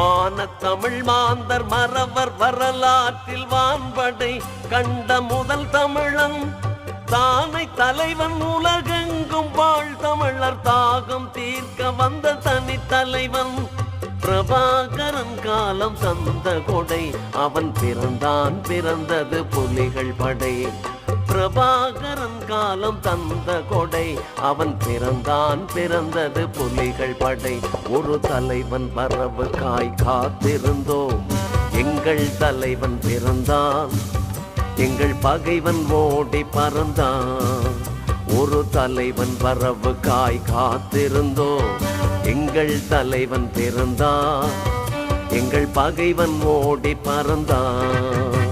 மான தமிழ் மாந்தர் மறவர் வரலாற்றில் வான்படை கண்ட முதல் தமிழன். தானை தலைவன் உலகெங்கும் வாழ் தமிழர். தாகம் தீர்க்க வந்த தனி தலைவன். பிரபாகரன் காலம் தந்த கொடை அவன் பிறந்தான் பிறந்தது புலிகள் படை. பிரபாகரன் காலம் தந்த கொடை. அவன் பிறந்தான் பிறந்தது புலிகள் படை. ஒரு தலைவன் வரவு காய் காத்திருந்தோம். எங்கள் தலைவன் பிறந்தான். எங்கள் பகைவன் ஓடி பறந்தான். ஒரு தலைவன் வரவு காய் காத்திருந்தோம். எங்கள் தலைவன் பிறந்தான். எங்கள் பகைவன் ஓடி பறந்தான்.